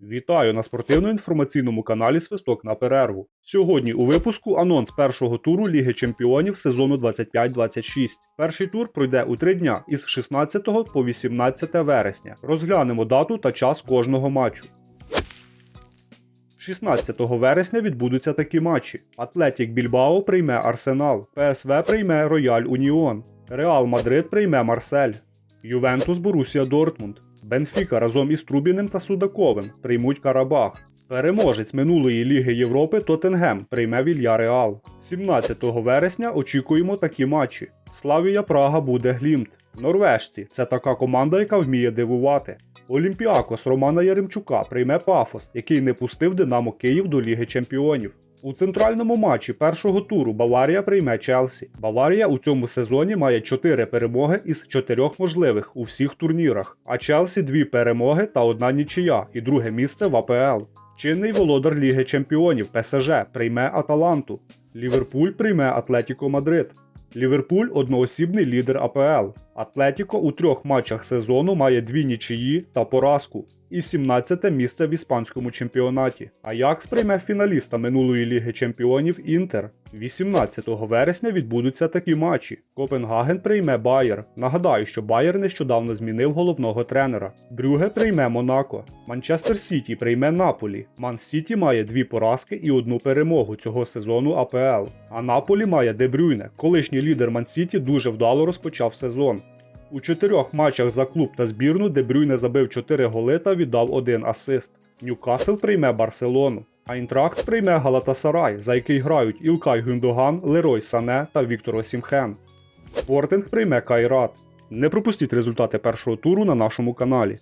Вітаю на спортивно-інформаційному каналі Свисток на перерву. Сьогодні у випуску анонс першого туру Ліги Чемпіонів сезону 25-26. Перший тур пройде у три дня із 16 по 18 вересня. Розглянемо дату та час кожного матчу. 16 вересня відбудуться такі матчі: Атлетік Більбао прийме Арсенал, ПСВ прийме Рояль Уніон, Реал Мадрид прийме Марсель, Ювентус Борусія Дортмунд, Бенфіка разом із Трубіним та Судаковим приймуть Карабах. Переможець минулої Ліги Європи Тоттенгем прийме Вільяреал. 17 вересня очікуємо такі матчі. Славія Прага буде Глімт. Норвежці це така команда, яка вміє дивувати. Олімпіакос Романа Яремчука прийме Пафос, який не пустив Динамо Київ до Ліги Чемпіонів. У центральному матчі першого туру Баварія прийме Челсі. Баварія у цьому сезоні має 4 перемоги із 4 можливих у всіх турнірах, а Челсі 2 перемоги та одна нічия і друге місце в АПЛ. Чинний володар Ліги Чемпіонів ПСЖ прийме Аталанту. Ліверпуль прийме Атлетіко Мадрид. Ліверпуль одноосібний лідер АПЛ. Атлетіко у трьох матчах сезону має дві нічиї та поразку і 17 місце в іспанському чемпіонаті. Аякс прийме фіналіста минулої Ліги Чемпіонів Інтер. 18 вересня відбудуться такі матчі. Копенгаген прийме Байер. Нагадаю, що Байер нещодавно змінив головного тренера. Брюге прийме Монако. Манчестер Сіті прийме Наполі. Ман Сіті має дві поразки і одну перемогу цього сезону АПЛ. А Наполі має Дебрюйне. Колишній лідер Ман Сіті дуже вдало розпочав сезон. У чотирьох матчах за клуб та збірну Дебрюйне забив 4 голи та віддав один асист. Ньюкасл прийме Барселону. Айнтракт прийме Галатасарай, за який грають Ілкай Гюндоган, Лерой Сане та Віктор Осімхен. Спортинг прийме Кайрат. Не пропустіть результати першого туру на нашому каналі.